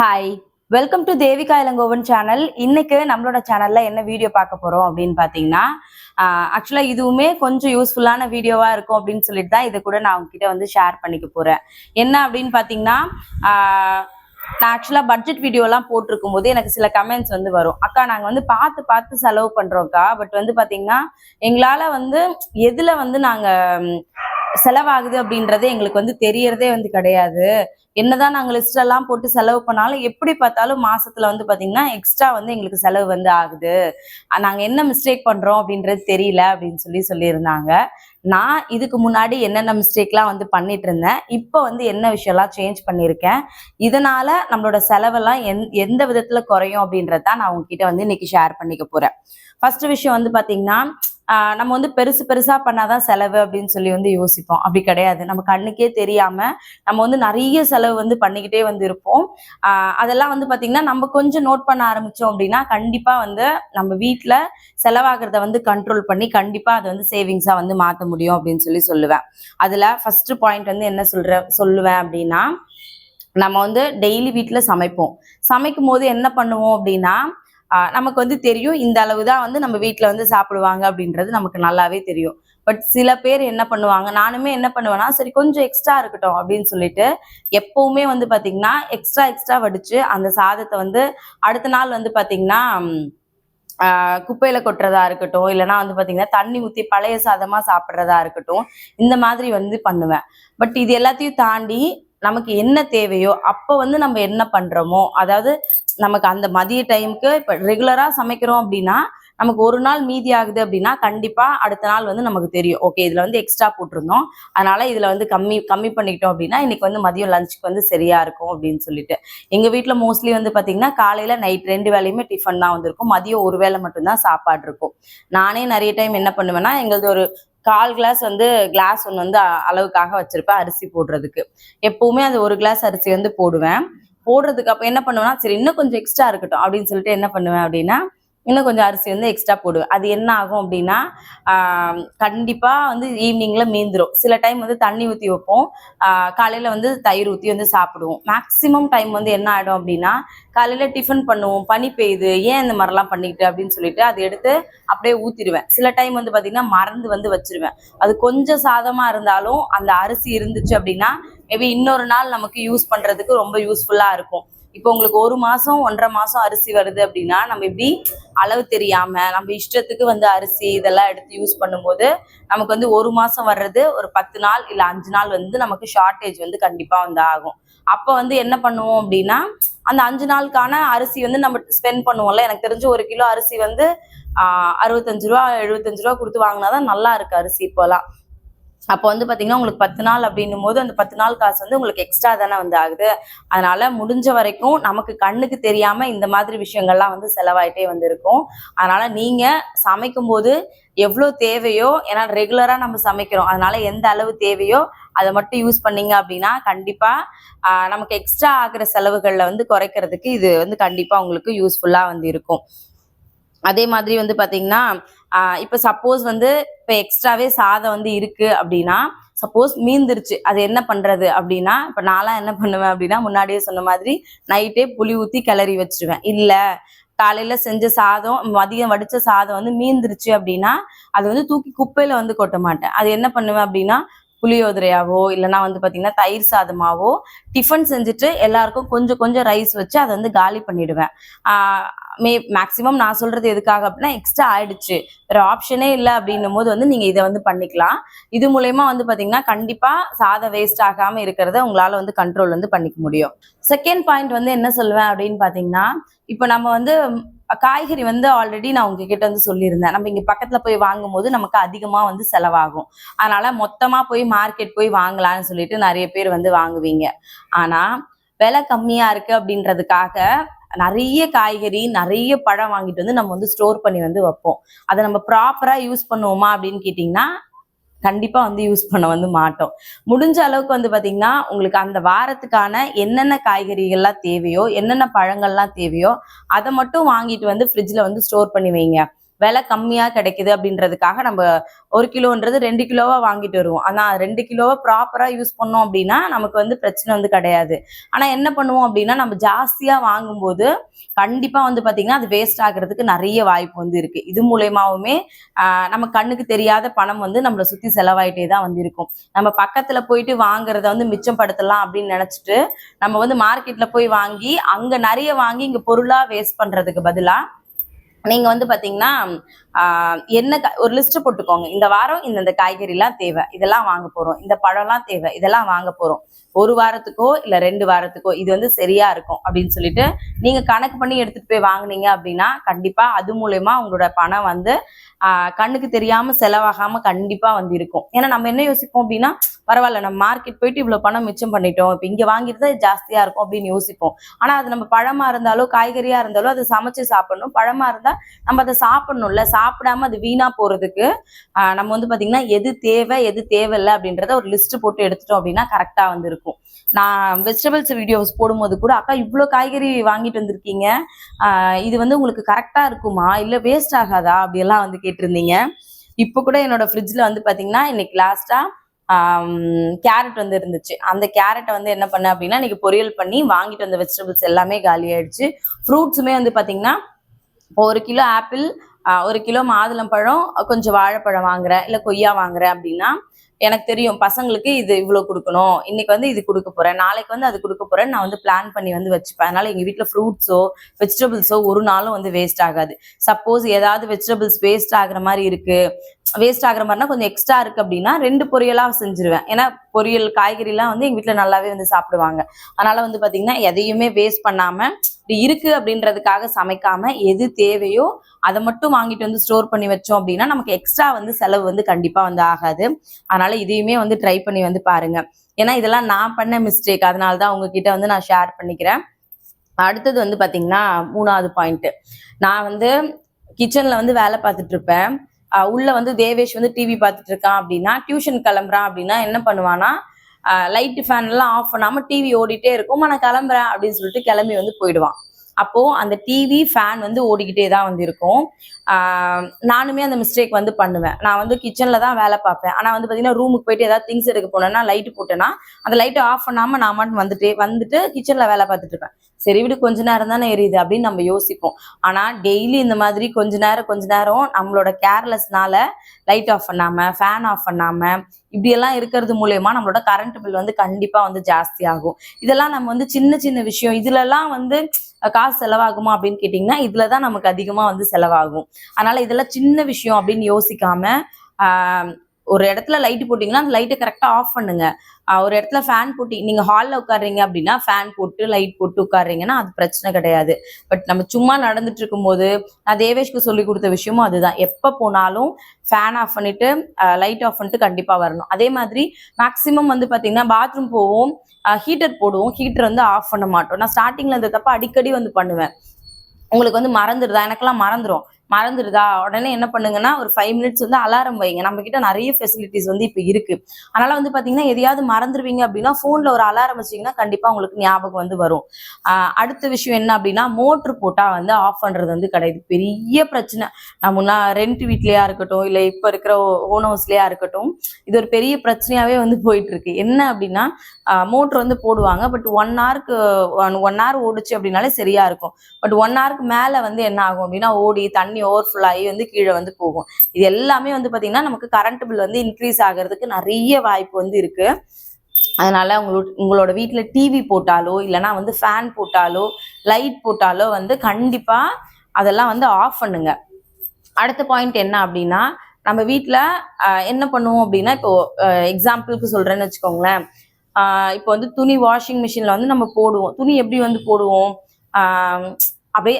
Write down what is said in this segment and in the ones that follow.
Hi welcome to Devika Ilangovan channel இன்னைக்கு நம்மளோட சேனல்ல என்ன வீடியோ பார்க்க போறோம் அப்படின்னு பாத்தீங்கன்னா ஆக்சுவலா இதுவுமே கொஞ்சம் யூஸ்ஃபுல்லான வீடியோவா இருக்கும் அப்படின்னு சொல்லிட்டு தான் இதை கூட நான் உங்ககிட்ட வந்து ஷேர் பண்ணிக்க போறேன். என்ன அப்படின்னு பாத்தீங்கன்னா நான் ஆக்சுவலா பட்ஜெட் வீடியோலாம் போட்டிருக்கும் போது எனக்கு சில கமெண்ட்ஸ் வந்து வரும். அக்கா நாங்க வந்து பார்த்து பார்த்து செலவு பண்றோம்க்கா பட் வந்து பாத்தீங்கன்னா எங்களால வந்து எதுல வந்து நாங்கள் செலவாகுது அப்படின்றது எங்களுக்கு வந்து தெரியறதே வந்து கிடையாது. என்னதான் நாங்கள் லிஸ்ட் எல்லாம் போட்டு செலவு பண்ணாலும் எப்படி பார்த்தாலும் மாசத்துல வந்து பாத்தீங்கன்னா எக்ஸ்ட்ரா வந்து எங்களுக்கு செலவு வந்து ஆகுது. நாங்கள் என்ன மிஸ்டேக் பண்றோம் அப்படின்றது தெரியல அப்படின்னு சொல்லி சொல்லியிருந்தாங்க. நான் இதுக்கு முன்னாடி என்னென்ன மிஸ்டேக்லாம் வந்து பண்ணிட்டு இருந்தேன். இப்போ வந்து என்ன விஷயம்லாம் சேஞ்ச் பண்ணியிருக்கேன். இதனால நம்மளோட செலவெல்லாம் எந் எந்த விதத்துல குறையும் அப்படின்றத தான் நான் உங்ககிட்ட வந்து இன்னைக்கு ஷேர் பண்ணிக்க போறேன். ஃபர்ஸ்ட் விஷயம் வந்து பாத்தீங்கன்னா நம்ம வந்து பெருசு பெருசா பண்ணாதான் செலவு அப்படின்னு சொல்லி வந்து யோசிப்போம். அப்படி கிடையாது. நம்ம கண்ணுக்கே தெரியாம நம்ம வந்து நிறைய செலவு வந்து பண்ணிக்கிட்டே வந்து இருப்போம். அதெல்லாம் வந்து பாத்தீங்கன்னா நம்ம கொஞ்சம் நோட் பண்ண ஆரம்பிச்சோம் அப்படின்னா கண்டிப்பா வந்து நம்ம வீட்டுல செலவாகிறத வந்து கண்ட்ரோல் பண்ணி கண்டிப்பா அதை வந்து சேவிங்ஸா வந்து மாத்த முடியும் அப்படின்னு சொல்லி சொல்லுவேன். அதுல ஃபர்ஸ்ட் பாயிண்ட் வந்து என்ன சொல்ற சொல்லுவேன் அப்படின்னா நம்ம வந்து டெய்லி வீட்டில் சமைப்போம். சமைக்கும் போது என்ன பண்ணுவோம் அப்படின்னா நமக்கு வந்து தெரியும் இந்த அளவு தான் வந்து நம்ம வீட்டில் வந்து சாப்பிடுவாங்க அப்படின்றது நமக்கு நல்லாவே தெரியும். பட் சில பேர் என்ன பண்ணுவாங்க நானுமே என்ன பண்ணுவேன்னா சரி கொஞ்சம் எக்ஸ்ட்ரா இருக்கட்டும் அப்படின்னு சொல்லிட்டு எப்பவுமே வந்து பார்த்தீங்கன்னா எக்ஸ்ட்ரா எக்ஸ்ட்ரா வடிச்சு அந்த சாதத்தை வந்து அடுத்த நாள் வந்து பார்த்தீங்கன்னா குப்பையில கொட்டுறதா இருக்கட்டும் இல்லைன்னா வந்து பார்த்தீங்கன்னா தண்ணி ஊற்றி பழைய சாதமாக சாப்பிட்றதா இருக்கட்டும் இந்த மாதிரி வந்து பண்ணுவேன். பட் இது எல்லாத்தையும் தாண்டி நமக்கு என்ன தேவையோ அப்போ வந்து நம்ம என்ன பண்றோமோ அதாவது நமக்கு அந்த மதிய டைமுக்கு இப்போ ரெகுலரா சமைக்கிறோம் அப்படின்னா நமக்கு ஒரு நாள் மீதி ஆகுது அப்படின்னா கண்டிப்பா அடுத்த நாள் வந்து நமக்கு தெரியும். ஓகே இதுல வந்து எக்ஸ்ட்ரா போட்டிருந்தோம். அதனால இதுல வந்து கம்மி கம்மி பண்ணிக்கிட்டோம் அப்படின்னா இன்னைக்கு வந்து மதியம் லஞ்சுக்கு வந்து சரியா இருக்கும் அப்படின்னு சொல்லிட்டு. எங்க வீட்டில் மோஸ்ட்லி வந்து பாத்தீங்கன்னா காலையில நைட் ரெண்டு வேலையுமே டிஃபன் தான் வந்திருக்கும். மதியம் ஒரு வேளை மட்டும்தான் சாப்பாடு இருக்கும். நானே நிறைய டைம் என்ன பண்ணுவேன்னா எங்களது ஒரு கால் கிளாஸ் வந்து கிளாஸ் ஒன்று வந்து அ- அளவுக்காக வச்சிருப்பேன் அரிசி போடுறதுக்கு. எப்பவுமே அது ஒரு கிளாஸ் அரிசி வந்து போடுவேன். போடுறதுக்கு அப்போ என்ன பண்ணுவேன்னா சரி இன்னும் கொஞ்சம் எக்ஸ்ட்ரா இருக்கட்டும் அப்படின்னு சொல்லிட்டு என்ன பண்ணுவேன் அப்படின்னா இன்னும் கொஞ்சம் அரிசி வந்து எக்ஸ்ட்ரா போடுவேன். அது என்ன ஆகும் அப்படின்னா கண்டிப்பாக வந்து ஈவினிங்கில் மீந்துடும் சில டைம் வந்து தண்ணி ஊற்றி வைப்போம். காலையில் வந்து தயிர் ஊற்றி வந்து சாப்பிடுவோம். மேக்ஸிமம் டைம் வந்து என்ன ஆகிடும் அப்படின்னா காலையில் டிஃபன் பண்ணுவோம். பனி பெய்யுது. ஏன் இந்த மாதிரிலாம் பண்ணிக்கிட்டு அப்படின்னு சொல்லிட்டு அதை எடுத்து அப்படியே ஊற்றிடுவேன் சில டைம் வந்து பார்த்திங்கன்னா மறந்து வந்து வச்சிருவேன். அது கொஞ்சம் சாதமாக இருந்தாலும் அந்த அரிசி இருந்துச்சு அப்படின்னா மேபி இன்னொரு நாள் நமக்கு யூஸ் பண்ணுறதுக்கு ரொம்ப யூஸ்ஃபுல்லாக இருக்கும். இப்போ உங்களுக்கு ஒரு மாசம் ஒன்றரை மாசம் அரிசி வருது அப்படின்னா நம்ம இப்படி அளவு தெரியாம நம்ம இஷ்டத்துக்கு வந்து அரிசி இதெல்லாம் எடுத்து யூஸ் பண்ணும்போது நமக்கு வந்து ஒரு மாசம் வர்றது ஒரு பத்து நாள் இல்ல அஞ்சு நாள் வந்து நமக்கு ஷார்ட்டேஜ் வந்து கண்டிப்பா வந்து ஆகும். அப்ப வந்து என்ன பண்ணுவோம் அப்படின்னா அந்த அஞ்சு நாளுக்கான அரிசி வந்து நம்ம ஸ்பெண்ட் பண்ணுவோம்ல. எனக்கு தெரிஞ்சு ஒரு கிலோ அரிசி வந்து ஆஹ் அறுபத்தஞ்சு ரூபா எழுபத்தஞ்சு ரூபா கொடுத்து வாங்கினாதான் நல்லா இருக்கு அரிசி இப்போலாம். அப்போ வந்து பாத்தீங்கன்னா உங்களுக்கு பத்து நாள் அப்படின்னும் போது அந்த பத்து நாள் காசு வந்து உங்களுக்கு எக்ஸ்ட்ரா தானே வந்து ஆகுது. அதனால முடிஞ்ச வரைக்கும் நமக்கு கண்ணுக்கு தெரியாம இந்த மாதிரி விஷயங்கள்லாம் வந்து செலவாயிட்டே வந்து இருக்கும் அதனால நீங்க சமைக்கும் போது எவ்வளோ தேவையோ ஏன்னா ரெகுலரா நம்ம சமைக்கிறோம். அதனால எந்த அளவு தேவையோ அதை மட்டும் யூஸ் பண்ணீங்க அப்படின்னா கண்டிப்பா நமக்கு எக்ஸ்ட்ரா ஆகுற செலவுகளில் வந்து குறைக்கிறதுக்கு இது வந்து கண்டிப்பா உங்களுக்கு யூஸ்ஃபுல்லா வந்து இருக்கும். அதே மாதிரி வந்து பாத்தீங்கன்னா இப்போ சப்போஸ் வந்து இப்போ எக்ஸ்ட்ராவே சாதம் வந்து இருக்கு அப்படின்னா சப்போஸ் மீந்துருச்சு. அது என்ன பண்றது அப்படின்னா இப்போ நான்லாம் என்ன பண்ணுவேன் அப்படின்னா முன்னாடியே சொன்ன மாதிரி நைட்டே புளி ஊத்தி கிளறி வச்சிருவேன். இல்ல காலையில செஞ்ச சாதம் மதியம் வடிச்ச சாதம் வந்து மீந்துருச்சு அப்படின்னா அது வந்து தூக்கி குப்பையில வந்து கொட்ட மாட்டேன். அது என்ன பண்ணுவேன் அப்படின்னா புளியோதரையாவோ இல்லைன்னா வந்து பார்த்தீங்கன்னா தயிர் சாதமாவோ டிஃபன் செஞ்சுட்டு எல்லாருக்கும் கொஞ்சம் கொஞ்சம் ரைஸ் வச்சு அதை வந்து காலி பண்ணிடுவேன். மே மேக்ஸிமம் நான் சொல்றது எதுக்காக அப்படின்னா எக்ஸ்ட்ரா ஆயிடுச்சு. வேற ஆப்ஷனே இல்லை அப்படின்னும் போது வந்து நீங்க இதை வந்து பண்ணிக்கலாம். இது மூலயமா வந்து பாத்தீங்கன்னா கண்டிப்பா சாதம் வேஸ்ட் ஆகாம இருக்கிறத உங்களால வந்து கண்ட்ரோல் வந்து பண்ணிக்க முடியும். செகண்ட் பாயிண்ட் வந்து என்ன சொல்லுவேன் அப்படின்னு பாத்தீங்கன்னா இப்போ நம்ம வந்து காய்கறி வந்து ஆல்ரெடி நான் உங்ககிட்ட வந்து சொல்லியிருந்தேன். நம்ம இங்கே பக்கத்தில் போய் வாங்கும்போது நமக்கு அதிகமாக வந்து செலவாகும். அதனால மொத்தமாக போய் மார்க்கெட் போய் வாங்கலாம்னு சொல்லிட்டு நிறைய பேர் வந்து வாங்குவீங்க. ஆனால் விலை கம்மியாக இருக்குது அப்படின்றதுக்காக நிறைய காய்கறி நிறைய பழம் வாங்கிட்டு வந்து நம்ம வந்து ஸ்டோர் பண்ணி வந்து வைப்போம். அதை நம்ம ப்ராப்பராக யூஸ் பண்ணுவோமா அப்படின்னு கேட்டிங்கன்னா கண்டிப்பாக வந்து யூஸ் பண்ண வந்து மாட்டோம். முடிஞ்ச அளவுக்கு வந்து பார்த்திங்கன்னா உங்களுக்கு அந்த வாரத்துக்கான என்னென்ன காய்கறிகள்லாம் தேவையோ என்னென்ன பழங்கள்லாம் தேவையோ அதை மட்டும் வாங்கிட்டு வந்து ஃப்ரிட்ஜில் வந்து ஸ்டோர் பண்ணி வைங்க. விலை கம்மியா கிடைக்குது அப்படின்றதுக்காக நம்ம ஒரு கிலோன்றது ரெண்டு கிலோவா வாங்கிட்டு வருவோம். ஆனா ரெண்டு கிலோவை ப்ராப்பரா யூஸ் பண்ணோம் அப்படின்னா நமக்கு வந்து பிரச்சனை வந்து கிடையாது. ஆனா என்ன பண்ணுவோம் அப்படின்னா நம்ம ஜாஸ்தியா வாங்கும்போது கண்டிப்பா வந்து பாத்தீங்கன்னா அது வேஸ்ட் ஆகுறதுக்கு நிறைய வாய்ப்பு வந்து இருக்கு. இது மூலயமாவுமே நம்ம கண்ணுக்கு தெரியாத பணம் வந்து நம்மளை சுத்தி செலவாயிட்டே தான் வந்து இருக்கும். நம்ம பக்கத்துல போயிட்டு வாங்குறத வந்து மிச்சப்படுத்தலாம் அப்படின்னு நினைச்சிட்டு நம்ம வந்து மார்க்கெட்ல போய் வாங்கி அங்க நிறைய வாங்கி இங்க பொருளா வேஸ்ட் பண்றதுக்கு பதிலா நீங்க வந்து பாத்தீங்கன்னா ஆஹ் என்ன ஒரு லிஸ்ட் போட்டுக்கோங்க. இந்த வாரம் இந்தந்த காய்கறிலாம் தேவை. இதெல்லாம் வாங்க போறோம். இந்த பழம்லாம் தேவை. இதெல்லாம் வாங்க போறோம். ஒரு வாரத்துக்கோ இல்ல ரெண்டு வாரத்துக்கோ இது வந்து சரியா இருக்கும் அப்படின்னு சொல்லிட்டு நீங்க கணக்கு பண்ணி எடுத்துட்டு போய் வாங்குனீங்க அப்படின்னா கண்டிப்பா அது மூலயமா உங்களோட பணம் வந்து கண்ணுக்கு தெரியாம செலவாகாம கண்டிப்பா வந்து இருக்கும். ஏன்னா நம்ம என்ன யோசிப்போம் அப்படின்னா பரவாயில்ல நம்ம மார்க்கெட் போயிட்டு இவ்வளவு பணம் மிச்சம் பண்ணிட்டோம். இப்ப இங்க வாங்கிட்டு தான் ஜாஸ்தியா இருக்கும் அப்படின்னு யோசிப்போம். ஆனா அது நம்ம பழமா இருந்தாலோ காய்கறியா இருந்தாலோ அதை சமைச்சு சாப்பிடணும். பழமா இருந்தா நம்ம அதை சாப்பிடணும்ல. சாப்பிடாம அது வீணா போறதுக்கு நம்ம வந்து பாத்தீங்கன்னா எது தேவை எது தேவையில்லை அப்படின்றத ஒரு லிஸ்ட் போட்டு எடுத்துட்டோம் அப்படின்னா கரெக்டா வந்து இருக்கும். நான் வெஜிடபிள்ஸ் வீடியோஸ் போடும்போது கூட அக்கா இவ்வளோ காய்கறி வாங்கிட்டு வந்திருக்கீங்க. இது வந்து உங்களுக்கு கரெக்டாக இருக்குமா? இல்லை வேஸ்ட் ஆகாதா? அப்படியெல்லாம் வந்து கேட்டிருந்தீங்க. இப்போ கூட என்னோட ஃப்ரிட்ஜில் வந்து பார்த்தீங்கன்னா இன்னைக்கு லாஸ்ட்டாக கேரட் வந்து இருந்துச்சு. அந்த கேரட்டை வந்து என்ன பண்ணேன் அப்படின்னா இன்னைக்கு பொரியல் பண்ணி வாங்கிட்டு வந்த வெஜிடபிள்ஸ் எல்லாமே காலி ஆயிடுச்சு ஃப்ரூட்ஸுமே வந்து பார்த்தீங்கன்னா இப்போ ஒரு கிலோ ஆப்பிள் ஒரு கிலோ மாதுளம்பழம் கொஞ்சம் வாழைப்பழம் வாங்குறேன் இல்லை கொய்யா வாங்குறேன் அப்படின்னா எனக்கு தெரியும் பசங்களுக்கு இது இவ்வளோ கொடுக்கணும். இன்னைக்கு வந்து இது கொடுக்க போறேன். நாளைக்கு வந்து அது கொடுக்க போறேன் நான் வந்து பிளான் பண்ணி வந்து வச்சுப்பேன். அதனால எங்க வீட்டில் ஃப்ரூட்ஸோ வெஜிடபிள்ஸோ ஒரு நாளும் வந்து வேஸ்ட் ஆகாது. சப்போஸ் ஏதாவது வெஜிடபிள்ஸ் வேஸ்ட் ஆகுற மாதிரி இருக்கு. வேஸ்ட் ஆகுற மாதிரினா கொஞ்சம் எக்ஸ்ட்ரா இருக்கு அப்படின்னா ரெண்டு பொரியலாக செஞ்சிருவேன். ஏன்னா பொரியல் காய்கறிலாம் வந்து எங்க வீட்டில் நல்லாவே வந்து சாப்பிடுவாங்க. அதனால வந்து பாத்தீங்கன்னா எதையுமே வேஸ்ட் பண்ணாம இருக்கு அப்படின்றதுக்காக சமைக்காம எது தேவையோ அதை மட்டும் வாங்கிட்டு வந்து ஸ்டோர் பண்ணி வச்சோம் அப்படின்னா நமக்கு எக்ஸ்ட்ரா வந்து செலவு வந்து கண்டிப்பா வந்து ஆகாது. அதனால இதையுமே வந்து ட்ரை பண்ணி வந்து பாருங்க. ஏன்னா இதெல்லாம் நான் பண்ண மிஸ்டேக் அதனால தான் உங்ககிட்ட வந்து நான் ஷேர் பண்ணிக்கிறேன். அடுத்தது வந்து பாத்தீங்கன்னா மூணாவது பாயிண்ட் நான் வந்து கிச்சன்ல வந்து வேலை பார்த்துட்டு இருப்பேன். உள்ள வந்து தேவேஷ் வந்து டிவி பார்த்துட்டு இருக்கான் அப்படின்னா டியூஷன் கிளம்புறான் அப்படின்னா என்ன பண்ணுவானா லைட்டு ஃபேன் எல்லாம் ஆஃப் பண்ணாம டிவி ஓடிட்டே இருக்கும். நான் கிளம்புறேன் அப்படின்னு சொல்லிட்டு கிளம்பி வந்து போயிடுவான். அப்போ அந்த டிவி ஃபேன் வந்து ஓடிக்கிட்டே தான் வந்து இருக்கும். நானுமே அந்த மிஸ்டேக் வந்து பண்ணுவேன். நான் வந்து கிச்சன்ல தான் வேலை பார்ப்பேன். ஆனா வந்து பாத்தீங்கன்னா ரூமுக்கு போயிட்டு ஏதாவது திங்ஸ் எடுக்க போனேன்னா லைட் போட்டேன்னா அந்த லைட்டை ஆஃப் பண்ணாம நான் மட்டும் வந்துட்டே வந்துட்டு கிச்சன்ல வேலை பார்த்துட்டு இருப்பேன். சரி விடு கொஞ்ச நேரம் தானே எரியுது அப்படின்னு நம்ம யோசிப்போம். ஆனா டெய்லி இந்த மாதிரி கொஞ்ச நேரம் கொஞ்ச நேரம் நம்மளோட கேர்லெஸ்னால லைட் ஆஃப் பண்ணாம ஃபேன் ஆஃப் பண்ணாம இப்படி எல்லாம் இருக்கிறது மூலயமா நம்மளோட கரண்ட் பில் வந்து கண்டிப்பா வந்து ஜாஸ்தி ஆகும். இதெல்லாம் நம்ம வந்து சின்ன சின்ன விஷயம். இதுல எல்லாம் வந்து காசு செலவாகுமா அப்படின்னு கேட்டிங்கன்னா இதுலதான் நமக்கு அதிகமா வந்து செலவாகும். அதனால இதெல்லாம் சின்ன விஷயம் அப்படின்னு யோசிக்காம ஒரு இடத்துல லைட் போட்டிங்கன்னா அந்த லைட்டை கரெக்டாக ஆஃப் பண்ணுங்க. ஒரு இடத்துல ஃபேன் போட்டி நீங்க ஹாலில் உட்காடுறீங்க அப்படின்னா ஃபேன் போட்டு லைட் போட்டு உட்காடுறீங்கன்னா அது பிரச்சனை கிடையாது. பட் நம்ம சும்மா நடந்துட்டு இருக்கும்போது நான் தேவேஷ்க்கு சொல்லி கொடுத்த விஷயமும் அதுதான். எப்போ போனாலும் ஃபேன் ஆஃப் பண்ணிட்டு லைட் ஆஃப் பண்ணிட்டு கண்டிப்பா வரணும். அதே மாதிரி மேக்ஸிமம் வந்து பார்த்தீங்கன்னா பாத்ரூம் போவோம் ஹீட்டர் போடுவோம். ஹீட்டர் வந்து ஆஃப் பண்ண மாட்டோம். நான் ஸ்டார்டிங்ல இந்த தப்ப அடிக்கடி வந்து பண்ணுவேன். உங்களுக்கு வந்து மறந்துடுதா? எனக்கெல்லாம் மறந்துடும் மறந்துடுதா? உடனே என்ன பண்ணுங்கன்னா ஒரு ஃபைவ் மினிட்ஸ் வந்து அலாரம் வைங்க. நம்ம கிட்ட நிறைய ஃபெசிலிட்டிஸ் வந்து இப்போ இருக்கு. அதனால வந்து பாத்தீங்கன்னா எதையாவது மறந்துடுவீங்க அப்படின்னா ஃபோன்ல ஒரு அலாரம் வச்சீங்கன்னா கண்டிப்பா உங்களுக்கு ஞாபகம் வந்து வரும். அடுத்த விஷயம் என்ன அப்படின்னா மோட்ரு போட்டா வந்து ஆஃப் பண்றது வந்து கிடையாது. பெரிய பிரச்சனை. நம்ம ரெண்ட் வீட்லயா இருக்கட்டும் இல்லை இப்போ இருக்கிற ஓன் ஹவுஸ்லயா இருக்கட்டும் இது ஒரு பெரிய பிரச்சனையாவே வந்து போயிட்டு இருக்கு என்ன அப்படின்னா மோட்ரு வந்து போடுவாங்க. பட் ஒன் ஹவருக்கு ஒன் ஹவர் ஓடுச்சு அப்படின்னாலே சரியா இருக்கும். பட் ஒன் ஹவருக்கு மேல வந்து என்ன ஆகும் அப்படின்னா ஓடி தண்ணி ஓவர்ஃபுல் ஆகி வந்து கீழே வந்து போகும். இது எல்லாமே வந்து பார்த்தீங்கன்னா நமக்கு கரண்ட் பில் வந்து இன்க்ரீஸ் ஆகிறதுக்கு நிறைய வாய்ப்பு வந்து இருக்கு. அதனால உங்களோட உங்களோட வீட்டில் டிவி போட்டாலோ இல்லைனா வந்து ஃபேன் போட்டாலோ லைட் போட்டாலோ வந்து கண்டிப்பாக அதெல்லாம் வந்து ஆஃப் பண்ணுங்க. அடுத்த பாயிண்ட் என்ன அப்படின்னா நம்ம வீட்டில் என்ன பண்ணுவோம் அப்படின்னா இப்போ எக்ஸாம்பிளுக்கு சொல்கிறேன்னு வச்சுக்கோங்களேன். இப்போ வந்து துணி வாஷிங் மிஷினில் வந்து நம்ம போடுவோம். துணி எப்படி வந்து போடுவோம்? அப்படியே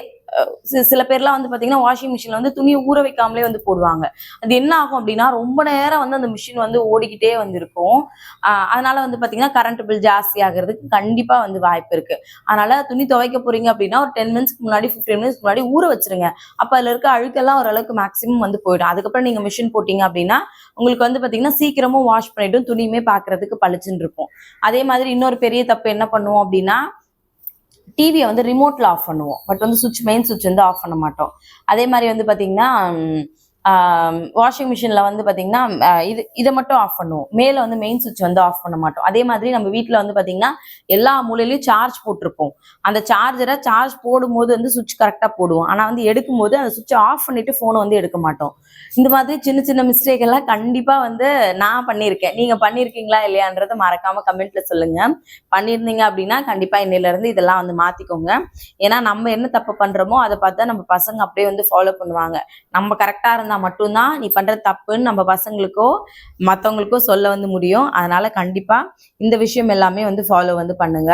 சில பேர்லாம் வந்து பார்த்தீங்கன்னா வாஷிங் மிஷினில் வந்து துணியை ஊற வைக்காமலே வந்து போடுவாங்க. அது என்ன ஆகும் அப்படின்னா ரொம்ப நேரம் வந்து அந்த மிஷின் வந்து ஓடிக்கிட்டே வந்திருக்கும். அதனால வந்து பார்த்தீங்கன்னா கரண்ட் பில் ஜாஸ்தி ஆகிறதுக்கு கண்டிப்பாக வந்து வாய்ப்பு இருக்கு. அதனால துணி துவைக்க போறீங்க அப்படின்னா ஒரு டென் மினிட்ஸ்க்கு முன்னாடி ஃபிஃப்டீன் மினிட்ஸ்க்கு முன்னாடி ஊற வச்சிருங்க. அப்போ அதில் இருக்க அழுக்கெல்லாம் ஓரளவுக்கு மேக்ஸிமம் வந்து போயிடும். அதுக்கப்புறம் நீங்கள் மிஷின் போட்டீங்க அப்படின்னா உங்களுக்கு வந்து பார்த்தீங்கன்னா சீக்கிரமும் வாஷ் பண்ணிட்டும் துணியுமே பார்க்கறதுக்கு பளிச்சுன்னு இருக்கும். அதே மாதிரி இன்னொரு பெரிய தப்பு என்ன பண்ணுவோம் அப்படின்னா டிவியை வந்து ரிமோட்ல ஆஃப் பண்ணுவோம். பட் வந்து சுவிட்ச் மெயின் சுவிட்ச் வந்து ஆஃப் பண்ண மாட்டோம். அதே மாதிரி வந்து பாத்தீங்கன்னா வாஷிங் மிஷினில் வந்து பார்த்தீங்கன்னா இது இதை மட்டும் ஆஃப் பண்ணுவோம். மேலே வந்து மெயின் சுவிட்ச் வந்து ஆஃப் பண்ண மாட்டோம். அதே மாதிரி நம்ம வீட்டில் வந்து பார்த்தீங்கன்னா எல்லா மூலையிலையும் சார்ஜ் போட்டிருப்போம். அந்த சார்ஜரை சார்ஜ் போடும்போது வந்து சுவிட்ச் கரெக்டாக போடுவோம். ஆனால் வந்து எடுக்கும்போது அந்த சுவிட்சை ஆஃப் பண்ணிட்டு ஃபோனை வந்து எடுக்க மாட்டோம். இந்த மாதிரி சின்ன சின்ன மிஸ்டேக் எல்லாம் கண்டிப்பாக வந்து நான் பண்ணியிருக்கேன். நீங்கள் பண்ணியிருக்கீங்களா இல்லையான்றதை மறக்காமல் கமெண்ட்டில் சொல்லுங்கள் பண்ணியிருந்தீங்க அப்படின்னா கண்டிப்பாக இன்னையிலேருந்து இதெல்லாம் வந்து மாற்றிக்கோங்க ஏன்னா நம்ம என்ன தப்பு பண்ணுறோமோ அதை பார்த்தா நம்ம பசங்க அப்படியே வந்து ஃபாலோ பண்ணுவாங்க. நம்ம கரெக்டாக இருந்தால் மட்டும்தான் நீ பண்ணுற தப்புன்னு நம்ம பசங்களுக்கோ மற்றவங்களுக்கோ சொல்ல வந்து முடியும். அதனால கண்டிப்பாக இந்த விஷயம் எல்லாமே வந்து ஃபாலோ வந்து பண்ணுங்க.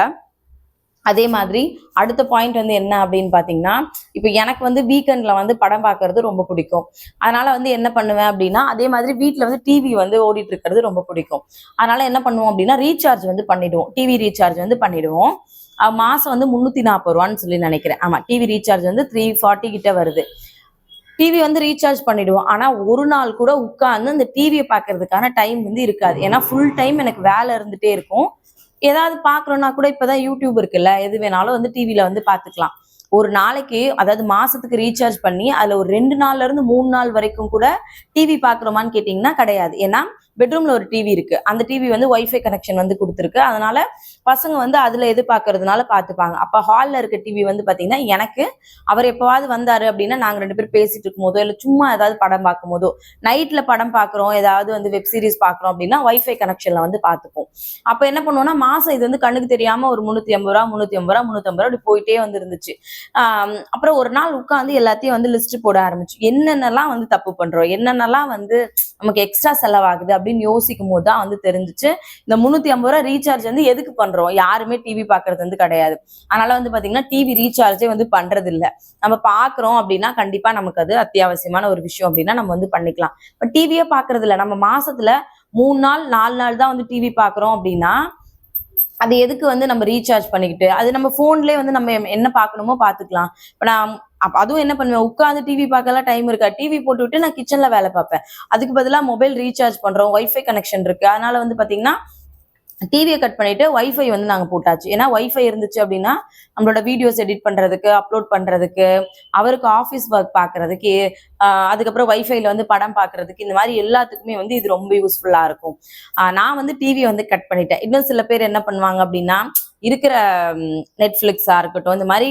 அதே மாதிரி அடுத்த பாயிண்ட் வந்து என்ன அப்படின்னு பார்த்தீங்கன்னா இப்போ எனக்கு வந்து வீக்கெண்டில் வந்து படம் பார்க்கறது ரொம்ப பிடிக்கும். அதனால் வந்து என்ன பண்ணுவேன் அப்படின்னா அதே மாதிரி வீட்டில் வந்து டிவி வந்து ஓடிட்டு இருக்கிறது ரொம்ப பிடிக்கும். அதனால் என்ன பண்ணுவோம் அப்படின்னா ரீசார்ஜ் வந்து பண்ணிடுவோம். டிவி ரீசார்ஜ் வந்து பண்ணிடுவோம். மாதம் வந்து முந்நூற்றி நாற்பது ரூபான்னு சொல்லி நினைக்கிறேன். ஆமாம் டிவி ரீசார்ஜ் வந்து த்ரீ ஃபார்ட்டி கிட்ட வருது. டிவி வந்து ரீசார்ஜ் பண்ணிடுவோம். ஆனா ஒரு நாள் கூட உட்காந்து அந்த டிவியை பார்க்கறதுக்கான டைம் வந்து இருக்காது. ஏன்னா ஃபுல் டைம் எனக்கு வேலை இருந்துட்டே இருக்கும். ஏதாவது பார்க்குறோன்னா கூட இப்பதான் யூடியூப் இருக்குல்ல. எது வேணாலும் வந்து டிவியில் வந்து பார்த்துக்கலாம் ஒரு நாளைக்கு அதாவது மாசத்துக்கு ரீசார்ஜ் பண்ணி அதுல ஒரு ரெண்டு நாள்ல இருந்து மூணு நாள் வரைக்கும் கூட டிவி பாக்குறோமான்னு கேட்டிங்கன்னா கிடையாது. ஏன்னா பெட்ரூம்ல ஒரு டிவி இருக்கு. அந்த டிவி வந்து ஒய்ஃபை கனெக்ஷன் வந்து கொடுத்துருக்கு. அதனால பசங்க வந்து அதுல எது பாக்குறதுனால பார்த்துப்பாங்க அப்ப ஹால்ல இருக்க டிவி வந்து பாத்தீங்கன்னா எனக்கு அவர் எப்போவாவது வந்தாரு அப்படின்னா நாங்க ரெண்டு பேரும் பேசிட்டு இருக்கும் போதோ இல்ல சும்மா ஏதாவது படம் பார்க்கும் போதோ நைட்ல படம் பார்க்குறோம் ஏதாவது வந்து வெப் சீரிஸ் பார்க்குறோம் அப்படின்னா ஒய்ஃபை கனெக்ஷன்ல வந்து பார்த்துப்போம் அப்ப என்ன பண்ணுவோம்னா மாசம் இது வந்து கண்ணுக்கு தெரியாம ஒரு முந்நூற்றி ஐம்பது ரூபா முந்நூற்றி ஐம்பது ரூபா முந்நூத்தி ஐம்பது ரூபா அப்படி போயிட்டே வந்து இருந்துச்சு ஆஹ் அப்புறம் ஒரு நாள் உட்காந்து எல்லாத்தையும் வந்து லிஸ்ட் போட ஆரம்பிச்சு. என்னென்னலாம் வந்து தப்பு பண்றோம்? என்னென்னலாம் வந்து நமக்கு எக்ஸ்ட்ரா செலவாகுது அப்படின்னு யோசிக்கும் போது தான் வந்து தெரிஞ்சுச்சு. இந்த முந்நூத்தி ஐம்பது ரூபா ரீசார்ஜ் வந்து எதுக்கு பண்றோம்? யாருமே டிவி பாக்குறது வந்து கிடையாது. அதனால வந்து பாத்தீங்கன்னா டிவி ரீசார்ஜே வந்து பண்றது இல்ல நம்ம பாக்குறோம் அப்படின்னா கண்டிப்பா நமக்கு அது அத்தியாவசியமான ஒரு விஷயம் அப்படின்னா நம்ம வந்து பண்ணிக்கலாம். இப்போ டிவியே பாக்குறது இல்ல நம்ம மாசத்துல மூணு நாள் நாலு நாள் தான் வந்து டிவி பாக்குறோம் அப்படின்னா அது எதுக்கு வந்து நம்ம ரீசார்ஜ் பண்ணிக்கிட்டு அது நம்ம போன்லயே வந்து நம்ம என்ன பார்க்கணுமோ பார்த்துக்கலாம் இப்போ நான் அப்ப அதுவும் என்ன பண்ணுவேன்? உட்காந்து டிவி பார்க்கலாம் டைம் இருக்கா? டிவி போட்டு விட்டு நான் கிச்சன்ல வேலை பார்ப்பேன். அதுக்கு பதிலாக மொபைல் ரீசார்ஜ் பண்றோம். ஒய்ஃபை கனெக்ஷன் இருக்கு. அதனால வந்து பாத்தீங்கன்னா டிவியை கட் பண்ணிட்டு ஒய்ஃபை வந்து நாங்க போட்டாச்சு. ஏன்னா ஒய்ஃபை இருந்துச்சு அப்படின்னா நம்மளோட வீடியோஸ் எடிட் பண்றதுக்கு அப்லோட் பண்றதுக்கு அவருக்கு ஆஃபீஸ் ஒர்க் பார்க்குறதுக்கு அதுக்கப்புறம் ஒய்ஃபைல வந்து படம் பார்க்கறதுக்கு இந்த மாதிரி எல்லாத்துக்குமே வந்து இது ரொம்ப யூஸ்ஃபுல்லா இருக்கும். நான் வந்து டிவி வந்து கட் பண்ணிட்டேன். இன்னும் சில பேர் என்ன பண்ணுவாங்க அப்படின்னா இருக்கிற நெட்ஃபிளிக்ஸா இருக்கட்டும் இந்த மாதிரி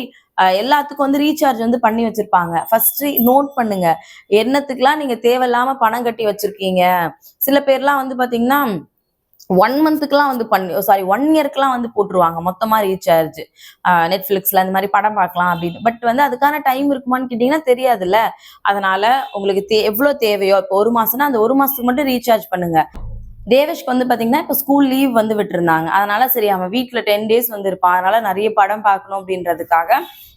எல்லாத்துக்கும் வந்து ரீசார்ஜ் வந்து பண்ணி வச்சிருப்பாங்க. ஃபர்ஸ்ட் நோட் பண்ணுங்க. என்னத்துக்குலாம் நீங்க தேவையில்லாம பணம் கட்டி வச்சிருக்கீங்க? சில பேர்லாம் வந்து பாத்தீங்கன்னா ஒன் மந்த்துக்குலாம் வந்து பண்ணி சாரி ஒன் இயர்க்குலாம் வந்து போட்டுருவாங்க. மொத்தமா ரீசார்ஜ் நெட்ஃபிளிக்ஸ்ல இந்த மாதிரி படம் பார்க்கலாம் அப்படின்னு. பட் வந்து அதுக்கான டைம் இருக்குமான்னு கேட்டிங்கன்னா தெரியாதுல்ல. அதனால உங்களுக்கு தே எவ்வளோ தேவையோ இப்போ ஒரு மாசம்னா அந்த ஒரு மாசத்துக்கு மட்டும் ரீசார்ஜ் பண்ணுங்க. தேவேஷ்க்கு வந்து பாத்தீங்கன்னா இப்போ ஸ்கூல் லீவ் வந்து விட்டுருந்தாங்க. அதனால சரி அவன் வீட்டில் டென் டேஸ் வந்து இருப்பான். அதனால நிறைய படம் பார்க்கணும் அப்படின்றதுக்காக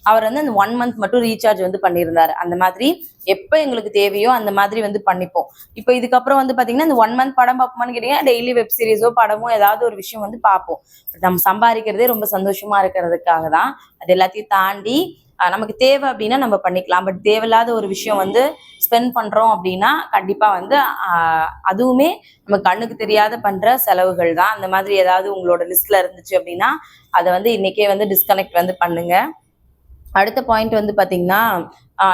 அவர் வந்து அந்த ஒன் மந்த் மட்டும் ரீசார்ஜ் வந்து பண்ணியிருந்தாரு. அந்த மாதிரி எப்போ எங்களுக்கு தேவையோ அந்த மாதிரி வந்து பண்ணிப்போம். இப்போ இதுக்கப்புறம் வந்து பாத்தீங்கன்னா இந்த ஒன் மந்த் படம் பார்ப்போமான்னு கேட்டீங்கன்னா டெய்லி வெப் சீரிஸோ படமோ ஏதாவது ஒரு விஷயம் வந்து பார்ப்போம். நம்ம சம்பாதிக்கிறதே ரொம்ப சந்தோஷமா இருக்கிறதுக்காக தான். அது எல்லாத்தையும் தாண்டி நமக்கு தேவை அப்படின்னா நம்ம பண்ணிக்கலாம். பட் தேவையில்லாத ஒரு விஷயம் வந்து ஸ்பெண்ட் பண்றோம் அப்படின்னா கண்டிப்பா வந்து அதுவுமே நம்ம கண்ணுக்கு தெரியாத பண்ற செலவுகள் தான். அந்த மாதிரி ஏதாவது உங்களோட லிஸ்ட்ல இருந்துச்சு அப்படின்னா அதை வந்து இன்னைக்கே வந்து டிஸ்கனெக்ட் வந்து பண்ணுங்க. அடுத்த பாயிண்ட் வந்து பாத்தீங்கன்னா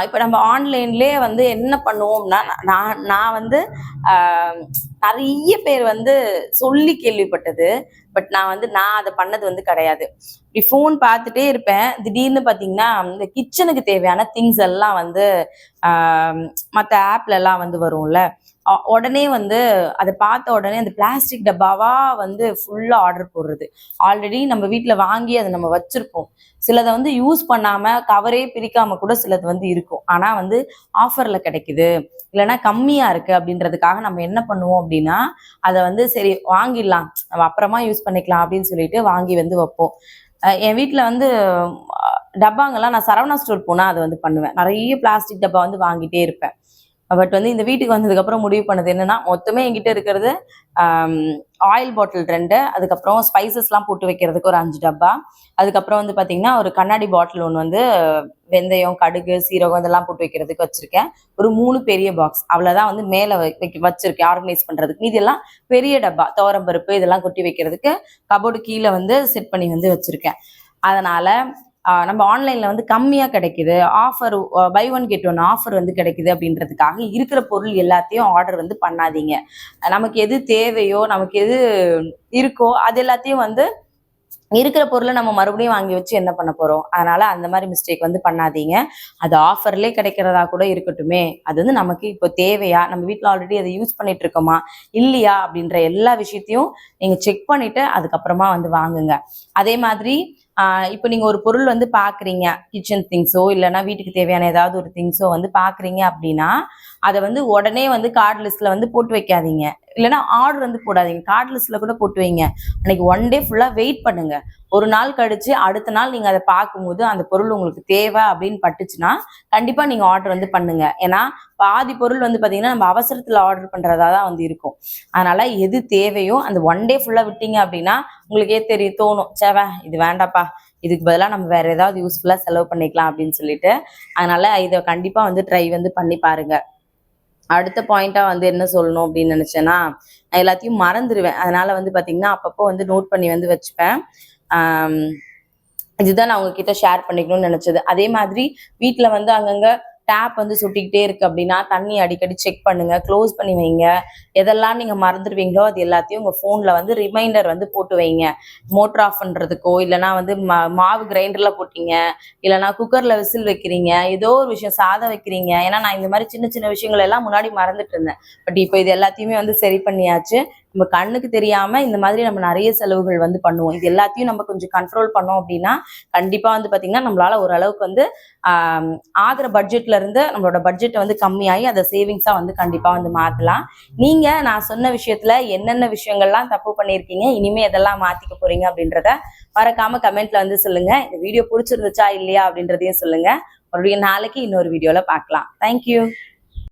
இப்போ நம்ம ஆன்லைன்லேயே வந்து என்ன பண்ணுவோம்னா நான் நான் வந்து நிறைய பேர் வந்து சொல்லி கேள்விப்பட்டது பட் நான் வந்து நான் அதை பண்ணது வந்து கிடையாது. இப்படி ஃபோன் பார்த்துட்டே இருப்பேன். திடீர்னு பார்த்தீங்கன்னா இந்த கிச்சனுக்கு தேவையான திங்ஸ் எல்லாம் வந்து மற்ற ஆப்லெல்லாம் வந்து வரும்ல. உடனே வந்து அதை பார்த்த உடனே அந்த பிளாஸ்டிக் டப்பாவா வந்து ஃபுல்லாக ஆர்டர் போடுறது. ஆல்ரெடி நம்ம வீட்டில் வாங்கி அதை நம்ம வச்சுருப்போம். சிலதை வந்து யூஸ் பண்ணாமல் கவரே பிரிக்காமல் கூட சிலது வந்து இருக்கும். ஆனால் வந்து ஆஃபரில் கிடைக்குது. இல்லைன்னா கம்மியாக இருக்குது அப்படின்றதுக்காக நம்ம என்ன பண்ணுவோம் அப்படின்னா அதை வந்து சரி வாங்கிடலாம். நம்ம அப்புறமா யூஸ் பண்ணிக்கலாம் அப்படின்னு சொல்லிட்டு வாங்கி வந்து வைப்போம். என் வீட்டில் வந்து டப்பாங்கெல்லாம் நான் சரவணா ஸ்டோர் போனால் அதை வந்து பண்ணுவேன். நிறைய பிளாஸ்டிக் டப்பா வந்து வாங்கிட்டே இருப்பேன். பட் வந்து இந்த வீட்டுக்கு வந்ததுக்கப்புறம் முடிவு பண்ணது என்னன்னா மொத்தமே என்கிட்ட இருக்கிறது ஆயில் பாட்டில் ரெண்டு அதுக்கப்புறம் ஸ்பைசஸ்லாம் போட்டு வைக்கிறதுக்கு ஒரு அஞ்சு டப்பா. அதுக்கப்புறம் வந்து பார்த்தீங்கன்னா ஒரு கண்ணாடி பாட்டில் ஒன்று வந்து வெந்தயம் கடுகு சீரகம் இதெல்லாம் போட்டு வைக்கிறதுக்கு வச்சுருக்கேன். ஒரு மூணு பெரிய பாக்ஸ் அவ்வளோதான் வந்து மேலே வைக்க வச்சுருக்கேன் ஆர்கனைஸ் பண்ணுறதுக்கு மீதி எல்லாம் பெரிய டப்பா. துவரம்பருப்பு இதெல்லாம் கொட்டி வைக்கிறதுக்கு கபோர்டு கீழே வந்து செட் பண்ணி வந்து வச்சுருக்கேன். அதனால நம்ம ஆன்லைன்ல வந்து கம்மியா கிடைக்குது. Offer buy one get one offer வந்து கிடைக்குது அப்படின்றதுக்காக இருக்கிற பொருள் எல்லாத்தையும் ஆர்டர் வந்து பண்ணாதீங்க. நமக்கு எது தேவையோ நமக்கு எது இருக்கோ அது எல்லாத்தையும் வந்து இருக்கிற பொருளை நம்ம மறுபடியும் வாங்கி வச்சு என்ன பண்ண போறோம்? அதனால அந்த மாதிரி மிஸ்டேக் வந்து பண்ணாதீங்க. அது ஆஃபர்லேயே கிடைக்கிறதா கூட இருக்கட்டுமே. அது வந்து நமக்கு இப்போ தேவையா? நம்ம வீட்டில் ஆல்ரெடி அதை யூஸ் பண்ணிட்டு இருக்கோமா? இல்லையா? அப்படின்ற எல்லா விஷயத்தையும் நீங்க செக் பண்ணிட்டு அதுக்கப்புறமா வந்து வாங்குங்க. அதே மாதிரி இப்போ நீங்கள் ஒரு பொருள் வந்து பார்க்குறீங்க கிச்சன் திங்ஸோ இல்லைன்னா வீட்டுக்கு தேவையான ஏதாவது ஒரு திங்ஸோ வந்து பார்க்குறீங்க அப்படின்னா அதை வந்து உடனே வந்து கார்ட் லிஸ்ட்டில் வந்து போட்டு வைக்காதீங்க. இல்லைன்னா ஆர்டர் வந்து போடாதீங்க. கார்ட் லிஸ்ட்டில் கூட போட்டு வைங்க. அன்னைக்கு ஒன் டே ஃபுல்லாக வெயிட் பண்ணுங்கள் ஒரு நாள் கழித்து அடுத்த நாள் நீங்கள் அதை பார்க்கும்போது அந்த பொருள் உங்களுக்கு தேவை அப்படின்னு பட்டுச்சுன்னா கண்டிப்பாக நீங்கள் ஆர்டர் வந்து பண்ணுங்கள் ஏன்னா பாதி பொருள் வந்து பார்த்தீங்கன்னா நம்ம அவசரத்தில் ஆர்டர் பண்ணுறதா தான் வந்து இருக்கும். அதனால் எது தேவையோ அந்த ஒன் டே ஃபுல்லாக விட்டீங்க அப்படின்னா உங்களுக்கே தெரியும் தோணும். சேவ இது வேண்டாப்பா. இதுக்கு பதிலாக நம்ம வேற ஏதாவது யூஸ்ஃபுல்லாக செலவு பண்ணிக்கலாம் அப்படின்னு சொல்லிட்டு அதனால இதை கண்டிப்பாக வந்து ட்ரை வந்து பண்ணி பாருங்க. அடுத்த பாயிண்டா வந்து என்ன சொல்லணும் அப்படின்னு நினைச்சேன்னா எல்லாத்தையும் மறந்துடுவேன் அதனால வந்து பார்த்தீங்கன்னா அப்பப்போ வந்து நோட் பண்ணி வந்து வச்சுப்பேன். இதுதான் நான் உங்ககிட்ட ஷேர் பண்ணிக்கணும்னு நினைச்சது. அதே மாதிரி வீட்டில் வந்து அங்கங்கே டேப் வந்து சுட்டிக்கிட்டே இருக்கு அப்படின்னா தண்ணி அடிக்கடி செக் பண்ணுங்க க்ளோஸ் பண்ணி வைங்க. எதெல்லாம் நீங்க மறந்துடுவீங்களோ அது எல்லாத்தையும் உங்க போன்ல வந்து ரிமைண்டர் வந்து போட்டு வைங்க. மோட்டர் ஆஃப் பண்றதுக்கோ இல்லைன்னா வந்து மா- மாவு கிரைண்டர்ல போட்டீங்க இல்லைன்னா குக்கர்ல விசில் வைக்கிறீங்க ஏதோ ஒரு விஷயம் சாதம் வைக்கிறீங்க. ஏன்னா நான் இந்த மாதிரி சின்ன சின்ன விஷயங்கள் எல்லாம் முன்னாடி மறந்துட்டு இருந்தேன். பட் இப்போ இது எல்லாத்தையுமே வந்து சரி பண்ணியாச்சு. நம்ம கண்ணுக்கு தெரியாம இந்த மாதிரி நம்ம நிறைய செலவுகள் வந்து பண்ணுவோம். இது எல்லாத்தையும் நம்ம கொஞ்சம் கண்ட்ரோல் பண்ணோம் அப்படின்னா கண்டிப்பா வந்து பாத்தீங்கன்னா நம்மளால ஓரளவுக்கு வந்து ஆம், ஆகிற பட்ஜெட்ல இருந்து நம்மளோட பட்ஜெட்டை வந்து கம்மியாகி அதை சேவிங்ஸா வந்து கண்டிப்பா வந்து மாத்தலாம். நீங்க நான் சொன்ன விஷயத்துல என்னென்ன விஷயங்கள்லாம் தப்பு பண்ணியிருக்கீங்க இனிமே எதெல்லாம் மாத்திக்க போறீங்க அப்படின்றத மறக்காம கமெண்ட்ல வந்து சொல்லுங்க. இந்த வீடியோ பிடிச்சிருந்துச்சா இல்லையா அப்படின்றதையும் சொல்லுங்க. மறுபடியும் நாளைக்கு இன்னொரு வீடியோல பார்க்கலாம். தேங்க்யூ